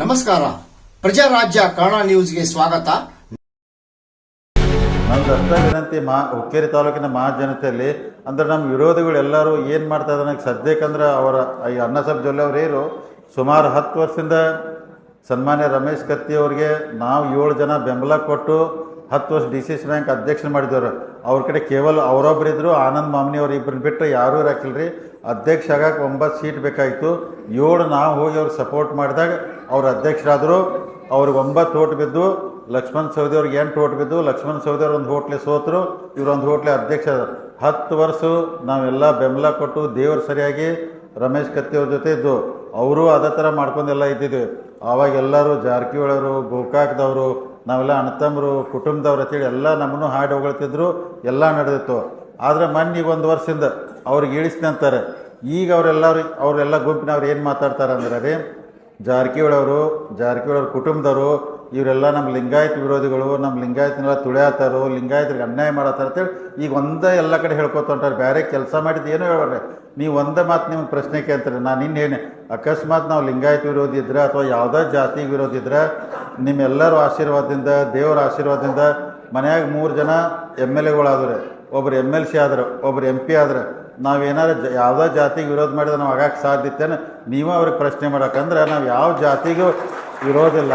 ನಮಸ್ಕಾರ. ಪ್ರಜಾರಾಜ್ಯ ಕನ್ನಡ ನ್ಯೂಸ್ಗೆ ಸ್ವಾಗತ. ನಮ್ದು ಅಷ್ಟ ವಿನಂತಿ ಮಾ ಹುಕ್ಕೇರಿ ತಾಲೂಕಿನ ಮಹಾಜನತೆಯಲ್ಲಿ ಅಂದ್ರೆ ನಮ್ಮ ವಿರೋಧಿಗಳು ಎಲ್ಲರೂ ಏನು ಮಾಡ್ತಾ ಇದ್ದಾರೆ ಸದ್ಯಕ್ಕಂದ್ರೆ ಅವರ ಈ ಅನ್ನಸಬ್ ಜೊಲ್ಲೆ ಸುಮಾರು ಹತ್ತು ವರ್ಷದಿಂದ ಸನ್ಮಾನ್ಯ ರಮೇಶ್ ಕತ್ತಿ ಅವರಿಗೆ ನಾವು ಏಳು ಜನ ಬೆಂಬಲ ಕೊಟ್ಟು ಹತ್ತು ವರ್ಷ ಡಿ ಸಿ ಸಿ ಬ್ಯಾಂಕ್ ಅಧ್ಯಕ್ಷ ಮಾಡಿದವರು. ಅವ್ರ ಕಡೆ ಕೇವಲ ಅವರೊಬ್ಬರಿದ್ರು ಆನಂದ್ ಮಾಮನಿ ಅವ್ರು ಇಬ್ಬರನ್ನ ಬಿಟ್ಟರೆ ಯಾರೂ ಇರಾಕಿಲ್ರಿ. ಅಧ್ಯಕ್ಷ ಆಗಕ್ಕೆ ಒಂಬತ್ತು ಸೀಟ್ ಬೇಕಾಯಿತು. ಏಳು ನಾವು ಹೋಗಿ ಅವ್ರಿಗೆ ಸಪೋರ್ಟ್ ಮಾಡಿದಾಗ ಅವ್ರು ಅಧ್ಯಕ್ಷರಾದರು. ಅವ್ರಿಗೆ ಒಂಬತ್ತು ಓಟ್ ಬಿದ್ದು, ಲಕ್ಷ್ಮಣ್ ಸೌದಿ ಅವ್ರಿಗೆ ಎಂಟು ಓಟ್ ಬಿದ್ದು, ಲಕ್ಷ್ಮಣ್ ಸೌದಿ ಅವ್ರು ಒಂದು ಹೋಟ್ಲೆ ಸೋತರು. ಇವರೊಂದು ಹೋಟ್ಲೆ ಅಧ್ಯಕ್ಷ. ಹತ್ತು ವರ್ಷ ನಾವೆಲ್ಲ ಬೆಂಬಲ ಕೊಟ್ಟು ದೇವ್ರು ಸರಿಯಾಗಿ ರಮೇಶ್ ಕತ್ತಿ ಅವ್ರ ಜೊತೆ ಇದ್ದು. ಅವರು ಅದೇ ಥರ ಮಾಡ್ಕೊಂಡೆಲ್ಲ ಇದ್ದಿದ್ವಿ. ಆವಾಗ ಎಲ್ಲರೂ ಜಾರಕಿಹೊಳಿಯವರು ಗೋಕಾಕ್ದವರು ನಾವೆಲ್ಲ ಅಣ್ಣತಮ್ಮರು ಕುಟುಂಬದವ್ರು ಅಂತೇಳಿ ಎಲ್ಲ ನಮ್ಮನ್ನು ಹಾಡಿ ಹೊಗಳ್ತಿದ್ರು, ಎಲ್ಲ ನಡೆದಿತ್ತು. ಆದರೆ ಮೊನ್ನೆ ಒಂದು ವರ್ಷದಿಂದ ಅವ್ರಿಗೆ ಇಳಿಸ್ತೀನಿ ಅಂತಾರೆ. ಈಗ ಅವರೆಲ್ಲರೂ, ಅವರೆಲ್ಲ ಗುಂಪಿನವ್ರು ಏನು ಮಾತಾಡ್ತಾರೆ ಅಂದ್ರೆ ರೀ, ಜಾರಕಿಹೊಳಿ ಅವರು, ಜಾರಕಿಹೊಳಿ ಅವ್ರ ಕುಟುಂಬದವರು ಇವರೆಲ್ಲ ನಮ್ಮ ಲಿಂಗಾಯತ ವಿರೋಧಿಗಳು, ನಮ್ಮ ಲಿಂಗಾಯತನೆಲ್ಲ ತುಳಿಯತ್ತಾರೋ ಲಿಂಗಾಯತರಿಗೆ ಅನ್ಯಾಯ ಮಾಡತ್ತಾರ ಅಂತೇಳಿ ಈಗ ಒಂದೇ ಎಲ್ಲ ಕಡೆ ಹೇಳ್ಕೊತ ಬೇರೆ ಕೆಲಸ ಮಾಡಿದ್ದು ಏನು ಹೇಳ್ಬಾರ್ರಿ ನೀವು ಒಂದೇ ಮಾತು ನಿಮ್ಗೆ ಪ್ರಶ್ನೆ ಕೇಳ್ತಾರೆ. ನಾನು ಇನ್ನೇನು ಅಕಸ್ಮಾತ್ ನಾವು ಲಿಂಗಾಯತ ವಿರೋಧಿ ಇದ್ರೆ ಅಥವಾ ಯಾವುದೇ ಜಾತಿ ವಿರೋಧಿ ಇದ್ರೆ ನಿಮ್ಮೆಲ್ಲರ ಆಶೀರ್ವಾದದಿಂದ, ದೇವರ ಆಶೀರ್ವಾದದಿಂದ ಮನೆಯಾಗ ಮೂರು ಜನ ಎಂ ಎಲ್ ಎಗಳಾದ್ರೆ, ಒಬ್ರು ಎಂ ಎಲ್ ಸಿ ಆದ್ರೆ, ಒಬ್ರು ಎಂ ಪಿ ಆದ್ರೆ ನಾವೇನಾರು ಜ, ಯಾವುದೋ ಜಾತಿಗೆ ವಿರೋಧ ಮಾಡಿದ್ರೆ ನಾವು ಆಗಕ್ಕೆ ಸಾಧ್ಯ ನೀವು ಅವ್ರಿಗೆ ಪ್ರಶ್ನೆ ಮಾಡಕ್ಕಂದ್ರೆ ನಾವು ಯಾವ ಜಾತಿಗೂ ವಿರೋಧಿಲ್ಲ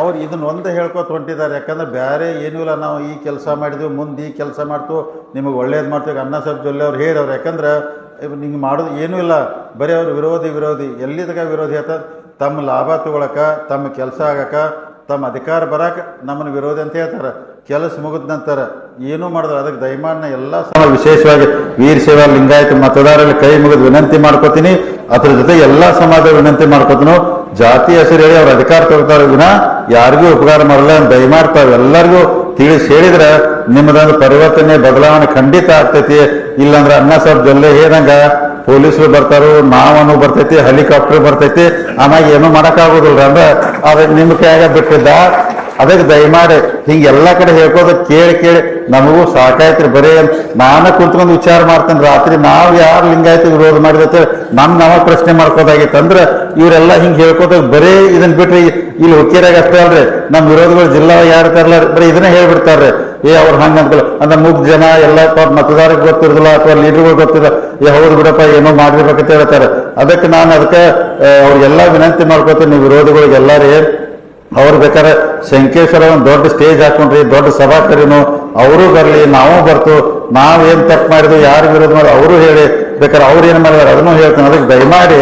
ಅವ್ರು ಇದನ್ನ ಒಂದು ಹೇಳ್ಕೊತ ಹೊಂಟಿದ್ದಾರೆ. ಯಾಕಂದ್ರೆ ಬೇರೆ ಏನೂ ಇಲ್ಲ. ನಾವು ಈ ಕೆಲಸ ಮಾಡಿದ್ವಿ, ಮುಂದೆ ಈ ಕೆಲಸ ಮಾಡ್ತು, ನಿಮಗೆ ಒಳ್ಳೇದು ಮಾಡ್ತೀವಿ. ಅನ್ನ ಸಾಹೇಬ್ ಜೊಲ್ಲೆ ಅವ್ರು ಹೇಳಿದವ್ರು. ಯಾಕಂದ್ರೆ ನಿಂಗೆ ಮಾಡೋದು ಏನೂ ಇಲ್ಲ. ಬರೀ ಅವ್ರು ವಿರೋಧಿ ವಿರೋಧಿ. ಎಲ್ಲಿದಕ ವಿರೋಧಿ ಆತ? ತಮ್ಮ ಲಾಭ ತಗೊಳಕ್ಕೆ ತಮ್ಮ ಕೆಲಸ ಆಗಕ್ಕೆ ತಮ್ಮ ಅಧಿಕಾರ ಬರಕ್ಕೆ ನಮ್ಮನ್ನು ವಿರೋಧಿ ಅಂತ ಹೇಳ್ತಾರೆ. ಕೆಲಸ ಮುಗಿದ ನಂತರ ಏನೂ ಮಾಡಿದ್ರೆ ಅದಕ್ಕೆ ದಯಮಾನ ಎಲ್ಲ ಸಮ ವಿಶೇಷವಾಗಿ ವೀರ ಸೇವಾ ಲಿಂಗಾಯತ ಮತದಾರರಲ್ಲಿ ಕೈ ಮುಗಿದು ವಿನಂತಿ ಮಾಡ್ಕೋತೀನಿ. ಅದ್ರ ಜೊತೆ ಎಲ್ಲ ಸಮಾಜ ವಿನಂತಿ ಮಾಡ್ಕೋತೀನಿ. ಜಾತಿ ಹೆಸರು ಹೇಳಿ ಅವ್ರ ಅಧಿಕಾರ ತಗೋತಾರೆ ವಿನ, ಯಾರಿಗೂ ಉಪಕಾರ ಮಾಡಲ್ಲ ಅಂತ ದಯಮಾಡ್ತಾವೆ ಎಲ್ಲರಿಗೂ ತಿಳಿಸಿ ಹೇಳಿದ್ರೆ ನಿಮ್ಮದೊಂದು ಪರಿವರ್ತನೆ, ಬದಲಾವಣೆ ಖಂಡಿತ ಆಗ್ತೈತಿ. ಇಲ್ಲಾಂದ್ರೆ ಅನ್ನ ಸಾಬ್ ಜೊಲ್ಲೆ ಹೇಳಂಗ ಪೊಲೀಸರು ಬರ್ತಾರೋ ನಾವನು ಬರ್ತೈತಿ ಹೆಲಿಕಾಪ್ಟರ್ ಬರ್ತೈತಿ, ಆಮ್ಯಾಗ ಏನು ಮಾಡೋಕ್ಕಾಗೋದಿಲ್ಲ ಅಂದ್ರೆ ಅದು ನಿಮ್ಮ ಕೈಯಾಗ ಬಿಟ್ಟಿದ್ದ ಅದಕ್ಕೆ ದಯಮಾಡಿ ಹಿಂಗೆ ಎಲ್ಲ ಕಡೆ ಹೇಳ್ಕೋದ ಕೇಳಿ ಕೇಳಿ ನಮಗೂ ಸಾಕಾಯ್ತ್ರಿ ಬರೀ ನಾನು ಕುಂತ್ಕೊಂಡು ವಿಚಾರ ಮಾಡ್ತೇನೆ. ರಾತ್ರಿ ನಾವು ಯಾರು ಲಿಂಗಾಯತ ವಿರೋಧ ಮಾಡಿದ ನಮ್ಮ ನಾವ ಪ್ರಶ್ನೆ ಮಾಡ್ಕೋದಾಗಿತ್ತು ಅಂದ್ರೆ ಇವರೆಲ್ಲ ಹಿಂಗೆ ಹೇಳ್ಕೋದ ಬರೀ ಇದನ್ನ ಬಿಟ್ರಿ ಇಲ್ಲಿ ಹುಕ್ಕೇರಾಗ ಅಷ್ಟೇ ಅಲ್ರಿ. ನಮ್ಮ ವಿರೋಧಗಳು ಜಿಲ್ಲಾ ಯಾರು ತರಲ್ಲ ಬರೀ ಇದನ್ನೇ ಹೇಳ್ಬಿಡ್ತಾರ್ರಿ. ಏ ಅವ್ರು ಹಂಗ ಅಂತಲ್ಲ ಅಂದ್ರೆ ಮುಗ್ ಜನ ಎಲ್ಲ ಮತದಾರಕ್ಕೆ ಗೊತ್ತಿರೋದಿಲ್ಲ ಅಥವಾ ಲೀಡರ್ಗಳು ಗೊತ್ತಿಲ್ಲ. ಏ ಹೌದು ಬಿಡಪ್ಪ, ಏನೋ ಮಾಡಿರ್ಬೇಕಂತ ಹೇಳ್ತಾರೆ. ಅದಕ್ಕೆ ನಾನು ಅದಕ್ಕೆ ಅವ್ರಿಗೆಲ್ಲ ವಿನಂತಿ ಮಾಡ್ಕೋತೀನಿ ನೀವು ವಿರೋಧಿಗಳಿಗೆ ಎಲ್ಲಾರೇ ಅವ್ರು ಬೇಕಾದ್ರೆ ಶಂಕೇಶ್ವರ ಒಂದು ದೊಡ್ಡ ಸ್ಟೇಜ್ ಹಾಕೊಂಡ್ರಿ, ದೊಡ್ಡ ಸಭಾ ಕರೀನು ಅವರು ಬರಲಿ, ನಾವು ಬರ್ತು, ನಾವೇನು ತಪ್ಪು ಮಾಡಿದ್ವಿ, ಯಾರು ವಿರೋಧ ಮಾಡಿ ಅವರು ಹೇಳಿ, ಬೇಕಾದ್ರೆ ಅವ್ರು ಏನು ಮಾಡಿದಾರೆ, ಅದನ್ನು ಹೇಳ್ತೀನಿ, ಅದಕ್ಕೆ ದಯಮಾಡಿ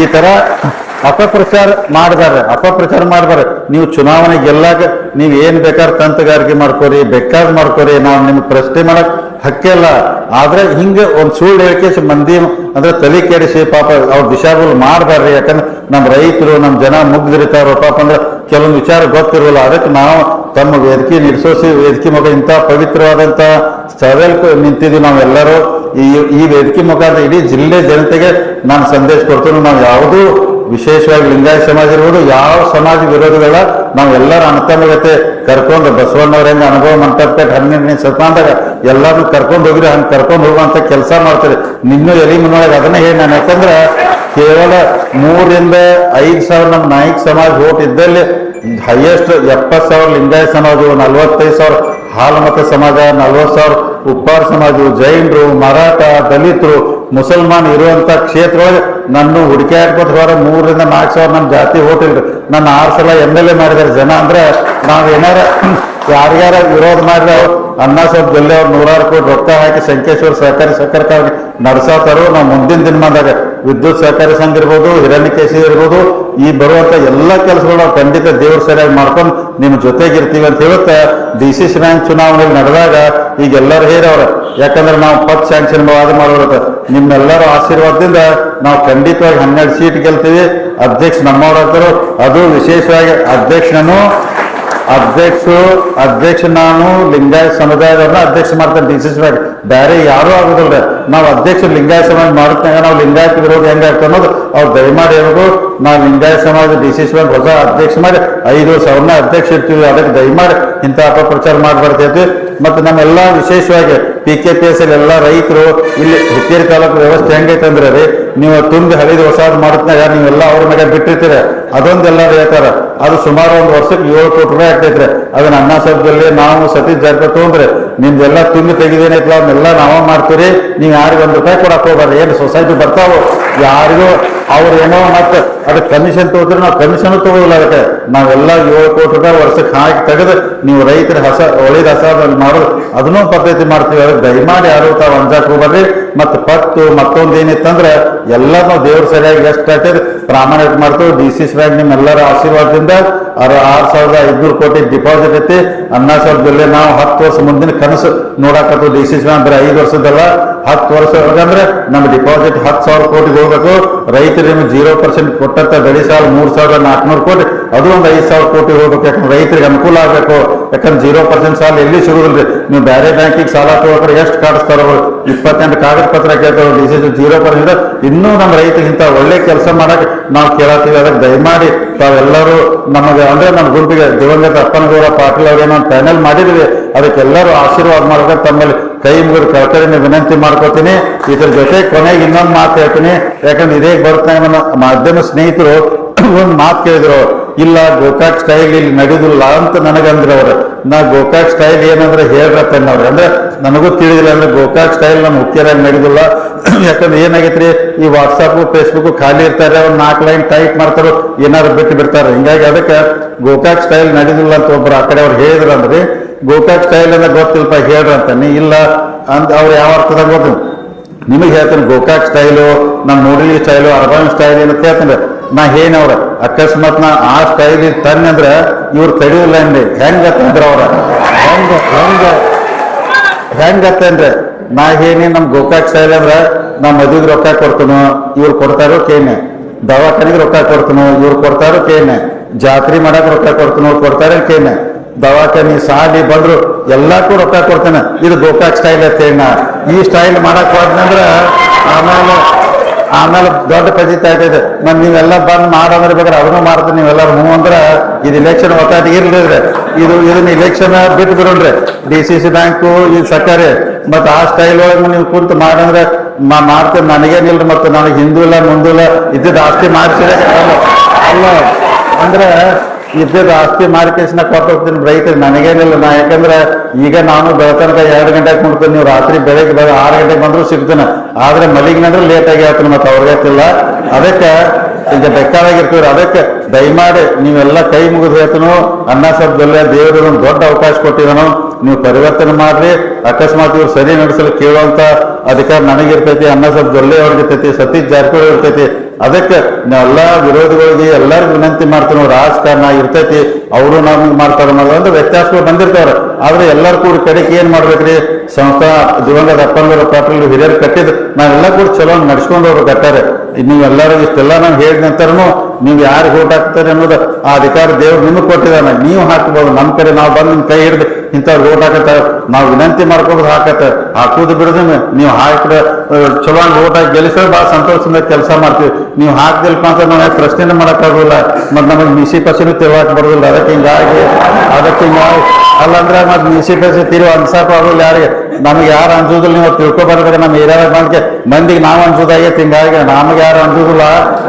ಈ ತರ ಅಪಪ್ರಚಾರ ಮಾಡಿದಾರೆ ಅಪಪ್ರಚಾರ ಮಾಡಿದಾರೆ ನೀವು ಚುನಾವಣೆ ಗೆಲ್ಲಾಕ ನೀವು ಏನು ಬೇಕಾದ್ರೆ ತಂತ್ರಗಾರಿಕೆ ಮಾಡ್ಕೋರಿ, ಬೇಕಾದ್ ಮಾಡ್ಕೋರಿ ನಾವು ನಿಮ್ಗೆ ಪ್ರಶ್ನೆ ಮಾಡಕ್ ಹಕ್ಕಿಲ್ಲ ಆದ್ರೆ ಹಿಂಗೆ ಒಂದು ಸುಳ್ಳು ಹೇಳಿಕೆ ಮಂದಿ ಅಂದ್ರೆ ತಲೆ ಕೆಡಿಸಿ ಪಾಪ ಅವ್ರ ದಿಶಾಗಳು ಮಾಡಬಾರ್ರಿ ಯಾಕಂದ್ರೆ ನಮ್ಮ ರೈತರು ನಮ್ಮ ಜನ ಮುಗ್ದಿರ್ತಾರೋ ಪಾಪ ಅಂದ್ರೆ ಕೆಲವೊಂದು ವಿಚಾರ ಗೊತ್ತಿರಲ್ಲ. ಅದಕ್ಕೆ ನಾವು ತಮ್ಮ ವೇದಿಕೆ ನಿರ್ಸೋಸಿ, ವೇದಿಕೆ ಮುಖ ಇಂಥ ಪವಿತ್ರವಾದಂಥ ಸ್ಥಳದಲ್ಲಿ ನಿಂತಿದ್ದೀವಿ ನಾವೆಲ್ಲರೂ. ಈ ಈ ವೇದಿಕೆ ಮುಖಾಂತರ ಇಡೀ ಜಿಲ್ಲೆ ಜನತೆಗೆ ನಾನು ಸಂದೇಶ ಕೊಡ್ತೀನಿ. ನಾವು ಯಾವುದೂ ವಿಶೇಷವಾಗಿ ಲಿಂಗಾಯತ ಸಮಾಜ ಇರ್ಬೋದು, ಯಾವ ಸಮಾಜ ವಿರೋಧಿಗಳ, ನಾವು ಎಲ್ಲರ ಅನುತಮಗತೆ ಕರ್ಕೊಂಡು ಬಸವಣ್ಣವ್ರ ಅನುಭವ ಮಂಟಪಕ್ಕೆ ಹನ್ನೆರಡನೇ ಶತಮಾನದಾಗ ಎಲ್ಲಾರು ಕರ್ಕೊಂಡು ಹೋಗಿರಿ ಹಂಗೆ ಕರ್ಕೊಂಡು ಹೋಗುವಂತ ಕೆಲಸ ಮಾಡ್ತಾರೆ. ನಿನ್ನೂ ಎಲಿ ಮುನ್ನೊಳಗೆ ಅದನ್ನ ಹೇಳಿ ನಾನು. ಯಾಕಂದ್ರೆ ಕೇವಲ ಮೂರಿಂದ ಐದು ಸಾವಿರ ನಮ್ಮ ನಾಯಕ ಸಮಾಜ ಓಟ್ ಇದ್ದಲ್ಲಿ ಹೈಯೆಸ್ಟ್ ಎಪ್ಪತ್ತು ಸಾವಿರ ಲಿಂಗಾಯತ ಸಮಾಜ, ನಲ್ವತ್ತೈದು ಸಾವಿರ ಹಾಲಮತ ಸಮಾಜ, ನಲ್ವತ್ತು ಸಾವಿರ ಉಪ್ಪಾರ ಸಮಾಜ ಜೈನರು, ಮರಾಠ, ದಲಿತರು, ಮುಸಲ್ಮಾನ್ ಇರುವಂತ ಕ್ಷೇತ್ರ ನನ್ನ ಹುಡುಕಾಡ್ಕೊತ ಹೊರ ಮೂರರಿಂದ ನಾಲ್ಕು ಸಾವಿರ ನಮ್ಮ ಜಾತಿ ಓಟ್ ಇಲ್ರಿ. ನನ್ನ ಆರು ಸಲ ಎಂ ಎಲ್ ಎ ಮಾಡಿದಾರೆ ಜನ ಅಂದ್ರೆ ನಾವು ಏನಾರ ಯಾರ್ಯಾರ ವಿರೋಧ ಮಾಡಿದ ಅನ್ನ ಸ್ವಲ್ಪ ಜೊಲ್ಲೆ ಅವ್ರು ನೂರಾರು ಕೋಟಿ ರೊಕ್ಕ ಹಾಕಿ ಸಂಕೇಶ್ವರ ಸಹಕಾರಿ ಸಹಕಾರ ಕಾರ್ಯ ನಡ್ಸಾತಾರೋ ನಾವು ಮುಂದಿನ ದಿನಮಾನದಾಗ ವಿದ್ಯುತ್ ಸಹಕಾರಿ ಸಂಘ ಇರ್ಬೋದು ಹಿರಣ್ಯಕೇಶಿ ಇರ್ಬೋದು, ಈ ಬರುವಂತ ಎಲ್ಲ ಕೆಲಸಗಳು ನಾವು ಖಂಡಿತ ದೇವ್ರ ಸರಿಯಾಗಿ ಮಾಡ್ಕೊಂಡು ನಿಮ್ಮ ಜೊತೆಗಿರ್ತೀವಿ ಅಂತ ಹೇಳುತ್ತಾ ಡಿ ಸಿ ಸಿ ಬ್ಯಾಂಕ್ ಚುನಾವಣೆಗೆ ನಡೆದಾಗ ಈಗ ಎಲ್ಲರೂ ಹೇರವ್ರ ಯಾಕಂದ್ರೆ ನಾವು ಪತ್ ಸ್ಯಾಂಕ್ಷನ್ ವಾದ ಮಾಡಿರುತ್ತೆ ನಿಮ್ಮೆಲ್ಲರ ಆಶೀರ್ವಾದದಿಂದ ನಾವು ಖಂಡಿತವಾಗಿ ಹನ್ನೆರಡು ಸೀಟ್ ಗೆಲ್ತೀವಿ. ಅಧ್ಯಕ್ಷ ನಮ್ಮವರಾದರು ಅದು ವಿಶೇಷವಾಗಿ ಅಧ್ಯಕ್ಷನನ್ನು ಅಧ್ಯಕ್ಷರು, ಅಧ್ಯಕ್ಷ ನಾನು, ಲಿಂಗಾಯತ ಸಮುದಾಯದವ್ರನ್ನ ಅಧ್ಯಕ್ಷ ಮಾಡ್ತೇನೆ ಡಿ ಸಿ ಸಿ ಬ್ಯಾಂಕ್ ಬೇರೆ ಯಾರೂ ಆಗೋದಿಲ್ಲ. ನಾವು ಅಧ್ಯಕ್ಷ ಲಿಂಗಾಯತ ಸಮಾಜ ಮಾಡ್ತಾಗ ನಾವು ಲಿಂಗಾಯತ ವಿರೋಧ ಹೆಂಗಾಗ್ತದೆ ಅನ್ನೋದು ಅವ್ರು ದಯಮಾಡಿ ಹೇಳ್ಬೇಕು. ನಾವು ಲಿಂಗಾಯತ ಸಮಾಜ ಡಿ ಸಿ ಸಿ ಹೊಸ ಅಧ್ಯಕ್ಷ ಮಾಡಿ ಐದು ಸಾವಿರನ ಅಧ್ಯಕ್ಷ ಇರ್ತೀವಿ, ಅದಕ್ಕೆ ದಯಮಾಡಿ ಇಂಥ ಅಪಪ್ರಚಾರ ಮಾಡಬಾರ್ದೈತಿ ಮತ್ತು ನಮ್ಮೆಲ್ಲ ವಿಶೇಷವಾಗಿ ಪಿ ಕೆ ಪಿ ಎಸ್ ಎಲ್ಲ ರೈತರು, ಇಲ್ಲಿ ಹುಕ್ಕೇರಿ ತಾಲೂಕು ವ್ಯವಸ್ಥೆ ಹೆಂಗೈತೆ ಅಂದ್ರೆ ರೀ, ನೀವು ತುಂಬಿ ಹಳೆದು ಹೊಸಾದ್ ಮಾಡಿದ್ನಾಗ ನೀವೆಲ್ಲ ಅವ್ರ ಮೇಲೆ ಬಿಟ್ಟಿರ್ತೀರ ಅದೊಂದೆಲ್ಲ ಹೇಳ್ತಾರೆ. ಅದು ಸುಮಾರು ಒಂದು ವರ್ಷಕ್ಕೆ ಏಳು ಕೋಟಿ ರೂಪಾಯಿ ಆಗ್ತೈತ್ರಿ. ಅದನ್ನ ಅಣ್ಣ ಸಭೆಯಲ್ಲಿ ನಾವು ಸತೀಶ್ ಜಾರಕಿಹೊಳಿ ತೊಗೊಂಡ್ರೆ ನಿಮ್ದೆಲ್ಲ ತುಂಬಿ ತೆಗೆದೇನೈತಲ್ಲ ಅದನ್ನೆಲ್ಲ ನಾವೇ ಮಾಡ್ತೀರಿ. ನೀವು ಯಾರಿಗೊಂದು ರೂಪಾಯಿ ಕೊಡಕ್ಕೆ ಹೋಗ್ಬಾರ್ದು ಏನು ಸೊಸೈಟಿ ಬರ್ತಾವೋ? ಯಾರಿಗೂ ಅವ್ರು ಏನೋ ಮತ್ತೆ ಅದಕ್ಕೆ ಕಮಿಷನ್ ತಗೋದ್ರೆ ನಾವು ಕಮಿಷನ್ ತಗೋದಿಲ್ಲ ಅದಕ್ಕೆ. ನಾವೆಲ್ಲ ಏಳು ಕೋಟಿ ರೂಪಾಯಿ ವರ್ಷಕ್ಕೆ ಹಾಕಿ ತೆಗೆದು ನೀವು ರೈತರ ಹಸ ಒಳ್ಳೆಯ ಹಸ ಮಾಡೋದು, ಅದನ್ನೂ ಪದ್ಧತಿ ಮಾಡ್ತೀವಿ. ಅದಕ್ಕೆ ದಯಮಾಡಿ ಯಾರು ತಾವು ಅಂಜಾಕ್ ಹೋಗ್ಬರ್ರಿ ಮತ್ತು ಪಟ್ಟು ಮತ್ತೊಂದು ಏನಿತ್ತಂದ್ರೆ ಎಲ್ಲ ನಾವು ದೇವ್ರ ಸರಿಯಾಗಿ ಎಷ್ಟು ಹಾಕಿದ್ರೆ ಪ್ರಾಮಾಣಿಕ ಮಾಡ್ತೇವೆ ಡಿ ಸಿ ಬ್ಯಾಂಕ್ ನಿಮ್ಮೆಲ್ಲರ ಆಶೀರ್ವಾದದಿಂದ ಅರ ಆರು ಸಾವಿರದ ಐದ್ನೂರು ಕೋಟಿ ಡಿಪಾಸಿಟ್ ಐತಿ. ಅನ್ನ ಸಾವಿರದಲ್ಲಿ ನಾವು ಹತ್ತು ವರ್ಷ ಮುಂದಿನ ಕನಸು ನೋಡಾಕತ್ತು ಡಿ ಸಿ ಬ್ಯಾಂಕ್ ಅಂದ್ರೆ ಐದು ವರ್ಷದಲ್ಲ ಹತ್ತು ವರ್ಷ ಅಂದ್ರೆ ನಮ್ಮ ಡಿಪಾಸಿಟ್ ಹತ್ತು ಸಾವಿರ ಕೋಟಿಗೆ ಹೋಗ್ಬೇಕು. ರೈತರು ನಿಮ್ಗೆ ಜೀರೋ ಪರ್ಸೆಂಟ್ ಕೊಟ್ಟಂತ ಬೆಳೆ ಸಾಲ ಮೂರು ಸಾವಿರದ ನಾಲ್ಕುನೂರು ಕೋಟಿ. ಅದು ಒಂದು ಐದು ಸಾವಿರ ಕೋಟಿ ಹೋಗ್ಬೇಕು, ಯಾಕಂದ್ರೆ ರೈತರಿಗೆ ಅನುಕೂಲ ಆಗಬೇಕು. ಯಾಕಂದ್ರೆ ಜೀರೋ ಪರ್ಸೆಂಟ್ ಸಾಲ ಎಲ್ಲಿ ಸಿಗುದಿಲ್ಲ ನೀವು ಬೇರೆ ಬ್ಯಾಂಕಿಗೆ ಸಾಲ ತಗೋಕ್ರೆ ಎಷ್ಟು ಕಾಡಿಸ್ತಾರ ಇಪ್ಪತ್ತೆಂಟು ಕಾಗದ ಪತ್ರ ಕೇಳ್ತಾವ ಡಿ ಸಿ ಜೀರೋ ಪರ್ಸೆಂಟ್ ಇನ್ನೂ ನಮ್ಮ ರೈತರಿಗೆ ಇಂಥ ಒಳ್ಳೆ ಕೆಲಸ ಮಾಡಕ್ ನಾವು ಕೇಳತ್ತೀವಿ. ಅದಕ್ಕೆ ದಯಮಾಡಿ ತಾವೆಲ್ಲರೂ ನಮಗೆ, ಅಂದ್ರೆ ನಮ್ಮ ಗುಂಪಿಗೆ ದಿವಂಗತ ಅಪ್ಪನಗೌಡ ಪಾಟೀಲ್ ಅವ್ರೇನೋ ಪ್ಯಾನೆಲ್ ಮಾಡಿದ್ವಿ ಅದಕ್ಕೆಲ್ಲರೂ ಆಶೀರ್ವಾದ ಮಾಡಿದ್ರೆ ತಮ್ಮಲ್ಲಿ ಕೈ ಮುಗಿದು ಕಳಕಳಿನ ವಿನಂತಿ ಮಾಡ್ಕೋತೀನಿ. ಇದ್ರ ಜೊತೆ ಕೊನೆಗೆ ಇನ್ನೊಂದು ಮಾತು ಹೇಳ್ತೀನಿ. ಯಾಕಂದ್ರೆ ಇದೇ ಬರ್ತಾ ನಮ್ಮ ಮಾಧ್ಯಮ ಸ್ನೇಹಿತರು ಒಂದು ಮಾತು ಕೇಳಿದ್ರು, ಇಲ್ಲ ಗೋಕಾಕ್ ಸ್ಟೈಲ್ ಇಲ್ಲಿ ನಡೆಯುದಿಲ್ಲ ಅಂತ ನನಗಂದ್ರೆ ಅವ್ರು. ನಾ ಗೋಕಾಕ್ ಸ್ಟೈಲ್ ಏನಂದ್ರೆ ಹೇಳ್ರತ್ತನ್ನವ್ರು ಅಂದ್ರೆ ನನಗೂ ತಿಳಿದಿಲ್ಲ, ಅಂದ್ರೆ ಗೋಕಾಕ್ ಸ್ಟೈಲ್ ನಮ್ಮ ಮುಖ್ಯರಾಗಿ ನಡೆಯುದಿಲ್ಲ ಯಾಕಂದ್ರೆ ಏನಾಗೈತ್ರಿ, ಈ ವಾಟ್ಸಪ್ ಫೇಸ್ಬುಕ್ ಖಾಲಿ ಇರ್ತಾರೆ ಅವ್ರು ನಾಲ್ಕು ಲೈನ್ ಟೈಪ್ ಮಾಡ್ತಾರೋ, ಏನಾದ್ರು ಬಿಟ್ಟು ಬಿಡ್ತಾರೆ. ಹಿಂಗಾಗಿ ಅದಕ್ಕೆ ಗೋಕಾಕ್ ಸ್ಟೈಲ್ ನಡೆಯುದಿಲ್ಲ ಅಂತ ಒಬ್ರು ಆ ಕಡೆ ಅವ್ರು ಹೇಳಿದ್ರು ಅಂದ್ರೆ ಗೋಕಾಕ್ ಸ್ಟೈಲ್ ಅಂದ್ರೆ ಗೊತ್ತಿಲ್ಪ ಹೇಳ್ರಿ ಅಂತ ನೀ ಇಲ್ಲ ಅಂತ ಅವ್ರು ಯಾವ ಅರ್ಥದಾಗ ಗೊತ್ತು ನಿಮಗೆ ಹೇಳ್ತೇನೆ ಗೋಕಾಕ್ ಸ್ಟೈಲು ನಮ್ಮ ನೋಡಲಿ ಸ್ಟೈಲು ಅರ್ಬನ್ ಸ್ಟೈಲ್ ಏನಂತ ಹೇಳ್ತೇನೆ. ನಾ ಏನವ್ರ ಅಕಸ್ಮಾತ್ ನಾ ಆ ಸ್ಟೈಲ್ ತನ್ನಂದ್ರೆ ಇವ್ರು ಅಂದ್ರೆ ಅಂದ್ರಿ ಅಂದ್ರ ಅವ್ರ? ಹೆಂಗ ಹೆಂಗ ಹೆಂಗತ್ತಂದ್ರೆ ನಾ ಏನಿ ನಮ್ ಗೋಕಾಕ್ ಸ್ಟೈಲ್ ಅಂದ್ರ ನಾ ಮದುವೆ ರೊಕ್ಕ ಕೊಡ್ತನು, ಇವ್ರು ಕೊಡ್ತಾರೋ ಕೇನೆ ದವಾಖಾನಿಗೆ ರೊಕ್ಕ ಕೊಡ್ತನು, ಇವ್ರು ಕೊಡ್ತಾರೋ ಕೇನೆ ಜಾತ್ರೆ ಮಾಡಕ್ ರೊಕ್ಕ ಕೊಡ್ತನು ಕೊಡ್ತಾರೆ ಕೇನೆ ದವಾಖಾನಿ ಸಾಲಿ ಬಂದ್ರು ಎಲ್ಲಕ್ಕೂ ರೊಕ್ಕ ಕೊಡ್ತೇನೆ. ಇದು ಗೋಕಾಕ್ ಸ್ಟೈಲ್ ಅತ್ತೇನ ಈ ಸ್ಟೈಲ್ ಮಾಡಕ್ ಹೋದ್ನಂದ್ರ ಆಮೇಲೆ ಆಮೇಲೆ ದೊಡ್ಡ ಪಜಿತ ಆಗ್ತದೆ ಮತ್ತೆ ನೀವೆಲ್ಲ ಬಂದ್ ಮಾಡಂದ್ರೆ ಬೇಕಾದ್ರೆ ಅದನ್ನು ಮಾಡ್ತಾರೆ ನೀವೆಲ್ಲರೂ ಹ್ಞೂ ಅಂದ್ರೆ ಇದು ಇಲೆಕ್ಷನ್ ಒತ್ತಾಟ ಇರ್ಲಿದ್ರೆ ಇದು ಇದನ್ನ ಇಲೆಕ್ಷನ್ ಬಿಟ್ಟು ಬಿಡೋಣ್ರಿ. ಡಿ ಸಿ ಸಿ ಬ್ಯಾಂಕು ಇದು ಸರ್ಕಾರಿ. ಮತ್ ಆ ಸ್ಟೈಲ್ ಒಳಗೆ ನೀವು ಕುಂತು ಮಾಡಂದ್ರೆ ಮಾಡ್ತೇವೆ. ನನಗೇನಿಲ್ಲ ಮತ್ತೆ ನನಗೆ ಹಿಂದೂ ಇಲ್ಲ, ಮುಂದೂ ಇಲ್ಲ ಇದ್ದಿದ್ದು ಆಸ್ತಿ ಮಾಡ್ತೀರ ಅಲ್ಲ. ಅಂದ್ರೆ ಇದ್ದಿದ್ದು ಆಸ್ತಿ ಮಾರ್ಕೇಶನ ಕೊಟ್ಟೋಗ್ತೀನಿ ರೈತರಿಗೆ ನನಗೇನಿಲ್ಲ ನಾ. ಯಾಕಂದ್ರೆ ಈಗ ನಾನು ಬೆಳತನಕ ಎರಡು ಗಂಟೆಗೆ ಕುಡ್ತೀನಿ ನೀವು ರಾತ್ರಿ ಬೆಳಗ್ಗೆ ಬೆಳಗ್ಗೆ ಆರು ಗಂಟೆಗೆ ಬಂದರೂ ಸಿಗ್ತೇನೆ. ಆದ್ರೆ ಮಲಿಗ್ನಂದ್ರೆ ಲೇಟ್ ಆಗಿ ಹೇಳ್ತೀನಿ ಮತ್ತೆ ಅವ್ರಿಗೆ ಗೊತ್ತಿಲ್ಲ. ಅದಕ್ಕೆ ಈಗ ಬೆಕ್ಕಾಗಿರ್ತೀವ್ರಿ ಅದಕ್ಕೆ ದಯಮಾಡಿ ನೀವೆಲ್ಲ ಕೈ ಮುಗಿದು ಹೇಳ್ತೀನೋ, ಅನ್ನ ಸರ್ ದೇವರು ಒಂದು ದೊಡ್ಡ ಅವಕಾಶ ಕೊಟ್ಟಿದ್ದಾನು ನೀವು ಪರಿವರ್ತನೆ ಮಾಡ್ರಿ, ಅಕಸ್ಮಾತ್ ಇವ್ರು ಸರಿ ನಡೆಸಲು ಕೇಳುವಂತ ಅಧಿಕಾರ ನನಗಿರ್ತೈತಿ, ಅನ್ನ ಸ್ವಲ್ಪ ಜೊಲ್ಲೆ ಅವ್ರಿಗೆ ಇರ್ತೈತಿ ಸತೀಶ್ ಜಾರಕಿಹೊಳಿ ಇರ್ತೈತಿ ಅದಕ್ಕೆ ನಾವೆಲ್ಲ ವಿರೋಧಿಗಳಿಗೆ ಎಲ್ಲರಿಗೂ ವಿನಂತಿ ಮಾಡ್ತೀವಿ ನಾವು ರಾಜಕಾರಣ ಇರ್ತೈತಿ ಅವರು ನಮ್ಗೆ ಮಾಡ್ತಾರೆ ಅಂದ್ರೆ ವ್ಯತ್ಯಾಸಗಳು ಬಂದಿರ್ತಾರೆ ಆದ್ರೆ ಎಲ್ಲರೂ ಕೂಡ ಕಡೆಗೆ ಏನ್ ಮಾಡ್ಬೇಕ್ರಿ? ಸಂಸ್ಥಾ ದಿವಂಗತ ಅಪ್ಪನಗರ ಪಾಟೀಲ್ ಹಿರಿಯರು ಕಟ್ಟಿದ್ರು, ನಾವೆಲ್ಲ ಕೂಡ ಚಲೋ ನಡ್ಸ್ಕೊಂಡು ಹೋಗ್ಬೇಕು ಕಟ್ಟಾರೆ ನೀವೆಲ್ಲರೂ ಇಷ್ಟೆಲ್ಲ ನಾನು ಹೇಳಿದ ನಂತರನು ನೀವು ಯಾರಿಗೆ ಓಟ್ ಹಾಕ್ತಾರೆ ಅನ್ನೋದು ಆ ಅಧಿಕಾರ ದೇವ್ರು ನಿಮಗೆ ಕೊಟ್ಟಿದ್ದಾನೆ ನೀವು ಹಾಕಬಹುದು ನಮ್ಮ ಕಡೆ ನಾವು ಬಂದು ನಿಮ್ಮ ಕೈ ಹಿಡಿದು ಇಂಥವ್ರು ಓಟ್ ಹಾಕತ್ತ ನಾವು ವಿನಂತಿ ಮಾಡ್ಕೊಂಡು ಹಾಕತ್ತ ಹಾಕುದು ಬಿಡದ ನೀವು ಹಾಕಿದ್ರೆ ಚಲೋ ಓಟ್ ಹಾಕಿ ಗೆಲ್ಲಿಸಿದ್ರೆ ಭಾಳ ಸಂತೋಷದಿಂದ ಕೆಲಸ ಮಾಡ್ತೀವಿ. ನೀವು ಹಾಕ್ದಿಲ್ಪ ಅಂತ ನಾವು ಪ್ರಶ್ನೆ ಮಾಡೋಕ್ಕಾಗೋಲ್ಲ ಮತ್ತು ನಮಗೆ ಮಿಸಿ ಪಸಿನೂ ತಿಳ್ವಾಕ್ ಬರೋದಿಲ್ಲ. ಅದಕ್ಕೆ ಹಿಂಗಾಗಿ ಅದಕ್ಕೆ ಹಿಂಗಾಗಿ. ಅಲ್ಲಂದ್ರೆ ಮತ್ತೆ ಮಿಸಿ ಪಸಿ ತಿರು ಅನ್ಸಕ್ ಆಗೋಲ್ಲ ಯಾರಿಗೆ. ನಮ್ಗೆ ಯಾರು ಅನ್ಸೋದಿಲ್ಲ. ನೀವು ತಿಳ್ಕೊಬರ್ಬೇಕು ನಮ್ಮ ಏರಿಯಾದ ಬಂದ್ಕೆ ಮಂದಿಗೆ ನಾವು ಅನ್ಸೋದಾಗೈತೆ. ಹಿಂಗಾಗಿ ನಮಗೆ ಯಾರು ಅನ್ಸೋದಿಲ್ಲ.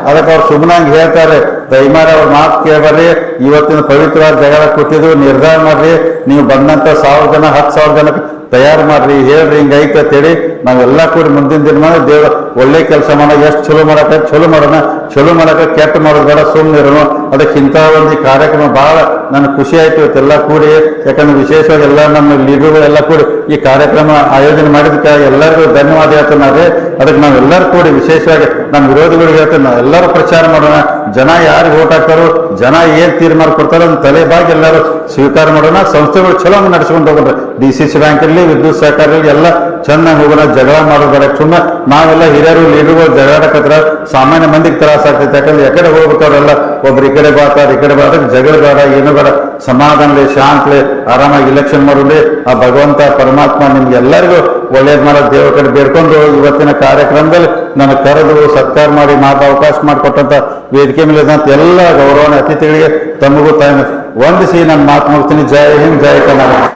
ಅದಕ್ಕೆ ಅವ್ರು ಸುಮ್ಮನೆ ಹಂಗೆ ಹೇಳ್ತಾರೆ ದಯಮಾಡಿ ಅವ್ರ ಮಾತು ಕೇಳಬರ್ರಿ. ಇವತ್ತಿನ ಪವಿತ್ರ ಜಗಳ ಕೊಟ್ಟಿದ್ರು, ನಿರ್ಧಾರ ಮಾಡ್ರಿ. ನೀವು ಬಂದಂತ ಸಾವಿರ ಜನ, ಹತ್ತು ಸಾವಿರ ಜನಕ್ಕೆ ತಯಾರು ಮಾಡ್ರಿ. ಹೇಳ್ರಿ, ಹಿಂಗೈತೆ ಅಂತೇಳಿ ನಾವೆಲ್ಲ ಕೂಡಿ ಮುಂದಿನ ದಿನ ದೇವ್ರ ಒಳ್ಳೆ ಕೆಲಸ ಮಾಡೋ, ಎಷ್ಟು ಚಲೋ ಮಾಡಕ್ಕೆ ಚಲೋ ಮಾಡೋಣ ಚಲೋ ಮಾಡಕ್ಕೆ ಕೆಟ್ಟ ಮಾಡೋದು ಬೇಡ ಸುಮ್ಮನೆ ಇರೋಣ. ಅದಕ್ಕೆ ಇಂಥ ಒಂದು ಕಾರ್ಯಕ್ರಮ ಭಾಳ ನನಗೆ ಖುಷಿ ಆಯ್ತು ಇವತ್ತೆಲ್ಲ ಕೂಡಿ. ಯಾಕಂದ್ರೆ ವಿಶೇಷವಾಗಿ ಎಲ್ಲ ನಮ್ಮ ಲೀಡರ್ಗಳೆಲ್ಲ ಕೂಡಿ ಈ ಕಾರ್ಯಕ್ರಮ ಆಯೋಜನೆ ಮಾಡಿದಕ್ಕೆ ಎಲ್ಲರಿಗೂ ಧನ್ಯವಾದ ಹೇಳ್ತಾನೆ ಅದಕ್ಕೆ ನಾವೆಲ್ಲರೂ ಕೂಡಿ ವಿಶೇಷವಾಗಿ ನಮ್ಮ ವಿರೋಧಿಗಳಿಗೆ ಹೇಳ್ತೇನೆ ನಾವು ಎಲ್ಲರೂ ಪ್ರಚಾರ ಮಾಡೋಣ. ಜನ ಯಾರಿಗೆ ಓಟ್ ಹಾಕ್ತಾರೋ, ಜನ ಏನು ತೀರ್ಮಾನ ಕೊಡ್ತಾರೋ ಅದನ್ನ ತಲೆಬಾಗಿ ಎಲ್ಲರೂ ಸ್ವೀಕಾರ ಮಾಡೋಣ. ಸಂಸ್ಥೆಗಳು ಚಲೋ ನಡೆಸ್ಕೊಂಡು ಹೋಗೋಣ. ಡಿ ಸಿ ಸಿ ಬ್ಯಾಂಕ್ ಇರಲಿ ವಿದ್ಯುತ್ ಸಹಕಾರ ಎಲ್ಲ ಚೆನ್ನಾಗಿ ಹೋಗೋಣ. ಜಗಳ ಮಾಡೋದು ಬೇಡ ಸುಮ್ಮನೆ ನಾವೆಲ್ಲ ಹಿರಿಯರು ಲೀಡರ್ಗಳು ಜಗಳಾಡಕತ್ರ ಸಾಮಾನ್ಯ ಮಂದಿಗೆ ತ್ರಾಸ ಆಗ್ತೈತೆ. ಯಾಕಂದ್ರೆ ಎಕಡೆ ಹೋಗ್ಬೇಕಾವ್ರೆಲ್ಲ ಒಬ್ರು ಈ ಕಡೆ ಈ ಕಡೆ ಬಾತ ಜಗಳ ಬೇಡ, ಏನು ಬೇಡ. ಸಮಾಧಾನಲೆ, ಶಾಂತಲೆ, ಆರಾಮಾಗಿ ಇಲೆಕ್ಷನ್ ಮಾಡೋದು ಆ ಭಗವಂತ, ಪರಮಾತ್ಮ ನಿಮ್ಗೆ ಎಲ್ಲರಿಗೂ ಒಳ್ಳೇದ್ ಮಾಡೋ ದೇವ್ರ ಕಡೆ ಬೇಡ್ಕೊಂಡು ಇವತ್ತಿನ ಕಾರ್ಯಕ್ರಮದಲ್ಲಿ ನನ್ನ ಕರೆದು ಸತ್ಕಾರ ಮಾಡಿ ಮಾತು ಅವಕಾಶ ಮಾಡಿಕೊಟ್ಟಂತ ವೇದಿಕೆ ಮೇಲೆ ಎಲ್ಲ ಗೌರವನ ಅತಿಥಿಗಳಿಗೆ ತಮಗೂ ತಾಯಿ ವಂದಿಸಿ ನಾನು ಮಾತು ಮುಗ್ತೀನಿ ಜಯ ಹಿಂದ್, ಜೈ ಕನ್ನಡ